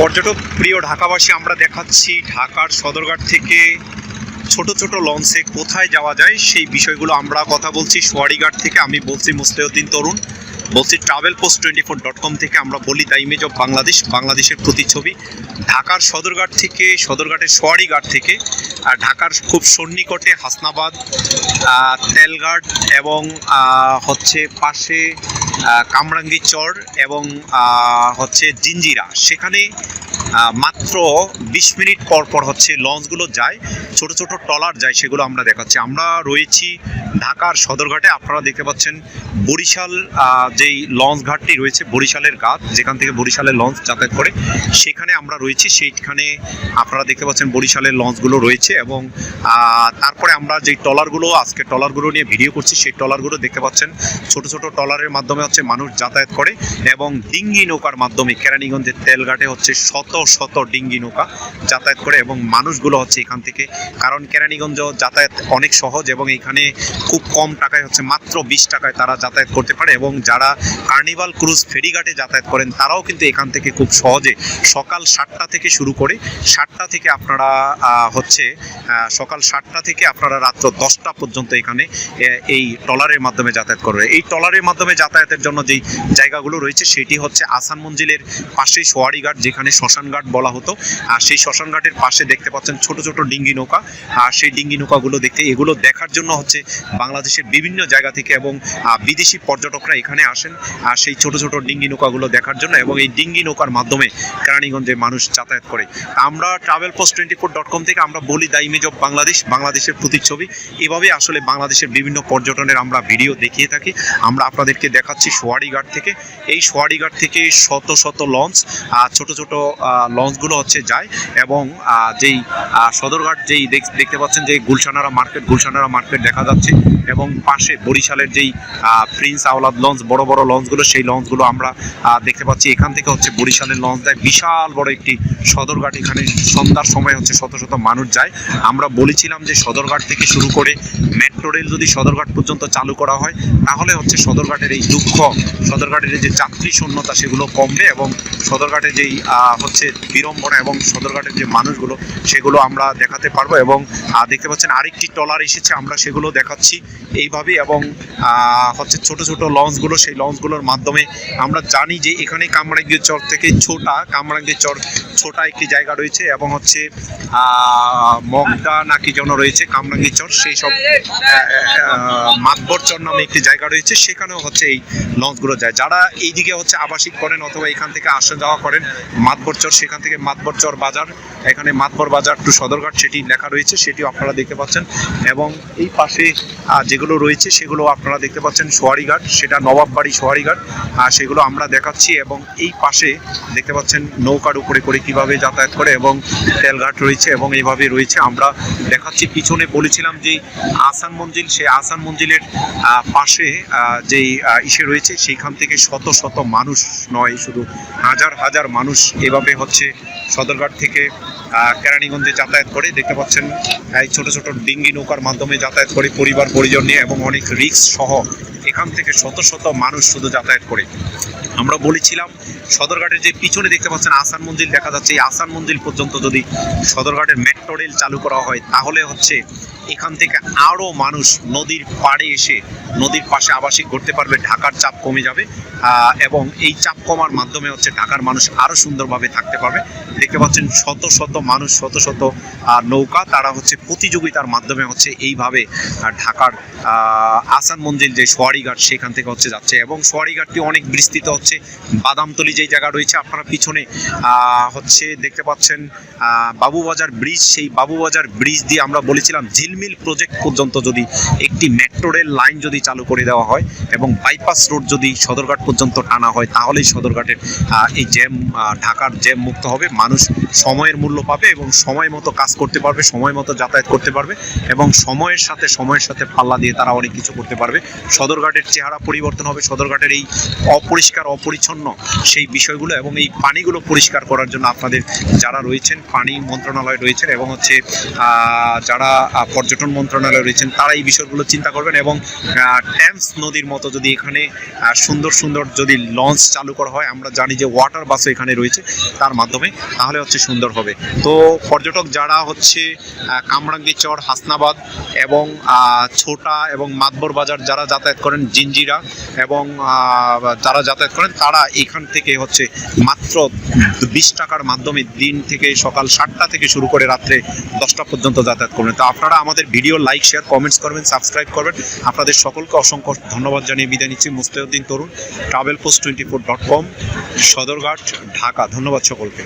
পর্যটক প্রিয় ঢাকাবাসী, আমরা দেখাচ্ছি ঢাকার সদরঘাট থেকে ছোট ছোট লঞ্চে কোথায় যাওয়া যায় সেই বিষয়গুলো আমরা কথা বলছি। সোয়ারিঘাট থেকে আমি বলছি মুসলিউদ্দিন তরুণ। বলছি travel post twenty four dot com থেকে আমরা বলি দ্য ইমেজ অফ বাংলাদেশ, বাংলাদেশের প্রতিচ্ছবি। ঢাকার সদরঘাট থেকে, সদরঘাটের সোয়ারিঘাট থেকে আর ঢাকার খুব সন্নিকটে হাসনাবাদ তেলঘাট এবং হচ্ছে পাশে কামরাঙ্গি চর এবং হচ্ছে জিঞ্জিরা সেখানে মাত্র বিশ মিনিট পর পর হচ্ছে লঞ্চগুলো যায়, ছোট ছোট ট্রলার যায়, সেগুলো আমরা দেখাচ্ছি। আমরা রয়েছি ঢাকার সদরঘাটে, আপনারা দেখতে পাচ্ছেন বরিশাল যেই লঞ্চ ঘাটটি রয়েছে, বরিশালের ঘাট, যেখান থেকে বরিশালের লঞ্চ যাতায়াত করে, সেখানে আমরা রয়েছি, সেইখানে আপনারা দেখতে পাচ্ছেন বরিশালের লঞ্চগুলো রয়েছে এবং তারপরে আমরা যেই ট্রলারগুলো, আজকে ট্রলারগুলো নিয়ে ভিডিও করছি, সেই ট্রলারগুলো দেখতে পাচ্ছেন। ছোট ছোট ট্রলারের মাধ্যমে হচ্ছে মানুষ যাতায়াত করে এবং ডিঙ্গি নৌকার মাধ্যমে কেরানীগঞ্জের তেলঘাটে হচ্ছে শত শত ডিঙ্গি নৌকা যাতায়াত করে এবং মানুষগুলো হচ্ছে এখান থেকে, কারণ কেরানীগঞ্জ যাতায়াত অনেক সহজ এবং এখানে খুব কম টাকায় হচ্ছে মাত্র বিশ টাকায় তারা যাতায়াত করতে পারে এবং যারা কার্নিভাল ক্রুজ ফেরিঘাটে যাতায়াত করেন তারাও কিন্তু এখান থেকে খুব সহজে সকাল সাতটা থেকে শুরু করে সাতটা থেকে আপনারা হচ্ছে সকাল সাতটা থেকে আপনারা রাত্র দশটা পর্যন্ত এখানে এই ট্রলারের মাধ্যমে যাতায়াত করবে। এই ট্রলারের মাধ্যমে যাতায়াতের জন্য যেই জায়গাগুলো রয়েছে সেটি হচ্ছে আসান মঞ্জিলের পাশেই সোয়ারিঘাট যেখানে শ্মশানঘাট বলা হতো। আর সেই শ্মশানঘাটের পাশে দেখতে পাচ্ছেন ছোট ছোট ডিঙ্গি নৌকা। আর সেই ডিঙ্গি নৌকাগুলো দেখতে, এগুলো দেখার জন্য হচ্ছে বাংলাদেশের বিভিন্ন জায়গা থেকে এবং বিদেশি পর্যটকরা এখানে আসেন। আর সেই ছোট ছোট ডিঙ্গি নৌকাগুলো দেখার জন্য এবং এই ডিঙ্গি নৌকার মাধ্যমে কেরানীগঞ্জে মানুষ যাতায়াত করে। আমরা travel post twenty four dot com থেকে আমরা বলি দ্য ইমেজ অফ বাংলাদেশ, বাংলাদেশের প্রতিচ্ছবি। এভাবে আসলে বাংলাদেশের বিভিন্ন পর্যটনের আমরা ভিডিও দেখিয়ে থাকি। আমরা আপনাদেরকে দেখাচ্ছি সোয়ারিঘাট থেকে। এই সোয়ারিঘাট থেকে শত শত লঞ্চ ছোট ছোট লঞ্চগুলো হচ্ছে যায় এবং যেই সদরঘাট যেই দেখতে পাচ্ছেন যে গুলশানারা মার্কেট গুলশানারা মার্কেট দেখা যাচ্ছে। এবং পাশে বরিশালের যেই প্রিন্স আওলাদ লঞ্চ বড় বড় লঞ্চগুলো সেই লঞ্চগুলো আমরা দেখতে পাচ্ছি। এখান থেকে হচ্ছে বরিশালের লঞ্চ দেয় বিশাল বড় একটি সদরঘাট। এখানে সন্ধ্যার সময় হচ্ছে শত শত মানুষ যায়। আমরা বলেছিলাম যে সদরঘাট থেকে শুরু করে মেট্রো রেল যদি সদরঘাট পর্যন্ত চালু করা হয়, তাহলে হচ্ছে সদরঘাটের এই দুঃখ, সদরঘাটের যে যাত্রী শূন্যতা, সেগুলো কমবে এবং সদরঘাটে যেই হচ্ছে বিড়ম্বনা এবং সদরঘাটের যে মানুষগুলো, সেগুলো আমরা দেখাতে পারব এবং দেখতে পাচ্ছেন আরেকটি ট্রলার এসেছে। আমরা সেগুলো দেখাচ্ছি। এইভাবে এবং হচ্ছে ছোট ছোট লঞ্চগুলো সেই লঞ্চগুলোর মাধ্যমে আমরা জানি যে এখানে কামরাঙ্গীর চর থেকে ছোটা কামরাঙ্গীর চর ছোটা একটি জায়গা রয়েছে এবং হচ্ছে মগদা নাকি যেন রয়েছে, কামরাঙ্গীর চর, সেই সব মাতবর চর নামে একটি জায়গা রয়েছে, সেখানেও হচ্ছে এই লঞ্চগুলো যায়। যারা এইদিকে হচ্ছে আবাসিক করেন অথবা এখান থেকে আসা যাওয়া করেন, মাতবর চর, সেখান থেকে মাতবর চর বাজার, এখানে মাতবর বাজার টু সদরঘাট সেটি লেখা রয়েছে, সেটিও আপনারা দেখতে পাচ্ছেন। এবং এই পাশে যেগুলো রয়েছে, সেগুলো আপনারা দেখতে পাচ্ছেন সোয়ারিঘাট, সেটা নবাববাড়ি সোয়ারিঘাট আর সেগুলো আমরা দেখাচ্ছি এবং এই পাশে দেখতে পাচ্ছেন নৌকার উপরে করে কীভাবে যাতায়াত করে এবং তেলঘাট রয়েছে এবং এইভাবে রয়েছে, আমরা দেখাচ্ছি। পিছনে বলেছিলাম যে আসান মঞ্জিল সেই আসান মঞ্জিলের পাশে যেই ইসে রয়েছে, সেইখান থেকে শত শত মানুষ নয়, শুধু হাজার হাজার মানুষ এভাবে হচ্ছে সদরঘাট থেকে কেরানীগঞ্জে যাতায়াত করে। দেখতে পাচ্ছেন, এই ছোট ছোট ডিঙ্গি নৌকার মাধ্যমে যাতায়াত করে পরিবার পরিজন নিয়ে এবং অনেক রিক্স সহ এখান থেকে শত শত মানুষ শুধু যাতায়াত করে। আমরা বলেছিলাম, সদরঘাটের যে পিছনে দেখতে পাচ্ছেন আসান মঞ্জিল দেখা যাচ্ছে এই আসান মঞ্জিল পর্যন্ত যদি সদরঘাটের মেট্রো রেল চালু করা হয় তাহলে হচ্ছে এখান থেকে আরও মানুষ নদীর পাড়ে এসে নদীর পাশে আবাসিক করতে পারবে, ঢাকার চাপ কমে যাবে এবং এই চাপ কমার মাধ্যমে হচ্ছে ঢাকার মানুষ আরও সুন্দরভাবে থাকতে পারবে। দেখতে পাচ্ছেন শত শত মানুষ, শত শত নৌকা, তারা হচ্ছে প্রতিযোগিতার মাধ্যমে হচ্ছে এইভাবে ঢাকার আসান মঞ্জিল যে সোয়ারিঘাট, সেখান থেকে হচ্ছে যাচ্ছে এবং সোয়ারিঘাটটি অনেক বিস্তৃত হচ্ছে। বাদামতলি যেই জায়গা রয়েছে, আপনারা পিছনে হচ্ছে দেখতে পাচ্ছেন বাবুবাজার ব্রিজ, সেই বাবুবাজার ব্রিজ দিয়ে আমরা বলেছিলাম ঝিলমিল প্রজেক্ট পর্যন্ত যদি একটি মেট্রো রেল লাইন যদি চালু করে দেওয়া হয় এবং বাইপাস রোড যদি সদরঘাট পর্যন্ত টানা হয়, তাহলেই সদরঘাটের এই জ্যাম ঢাকার জ্যাম মুক্ত হবে। মানুষ সময়ের মূল্য পাবে এবং সময় মতো কাজ করতে পারবে, সময় মতো যাতায়াত করতে পারবে এবং সময়ের সাথে সময়ের সাথে পাল্লা দিয়ে তারা অনেক কিছু করতে পারবে। সদরঘাটের চেহারা পরিবর্তন হবে, সদরঘাটের এই অপরিষ্কার, অপরিচ্ছন্ন সেই বিষয়গুলো এবং এই পানিগুলো পরিষ্কার করার জন্য আপনাদের যারা রয়েছেন, পানি মন্ত্রণালয় রয়েছেন এবং হচ্ছে যারা পর্যটন মন্ত্রণালয় রয়েছেন, তারা এই বিষয়গুলো চিন্তা করবেন এবং ট্যামস নদীর মতো যদি এখানে সুন্দর সুন্দর যদি লঞ্চ চালু করা হয়, আমরা জানি যে ওয়াটার বাসও এখানে রয়েছে তার মাধ্যমে, তাহলে হচ্ছে সুন্দর হবে। তো পর্যটক যারা হচ্ছে কামরাঙ্গি চর, হাসনাবাদ এবং ছোটা এবং মাতবর বাজার যারা যাতায়াত করেন, জিঞ্জিরা এবং যারা যাতায়াত করেন, তারা এখান থেকে হচ্ছে মাত্র বিশ টাকার মাধ্যমে দিন থেকে সকাল সাতটা থেকে শুরু করে রাত্রে দশটা পর্যন্ত যাতায়াত করবেন। তো আপনারা আমাদের ভিডিও লাইক, শেয়ার কমেন্টস করবেন সাবস্ক্রাইব করবেন। আপনাদের সকলকে অসংখ্য ধন্যবাদ জানিয়ে বিদায় নিচ্ছি। Mustauddin Tarun travel post twenty four dot com Sadarghat, Dhaka. ধন্যবাদ সকলকে।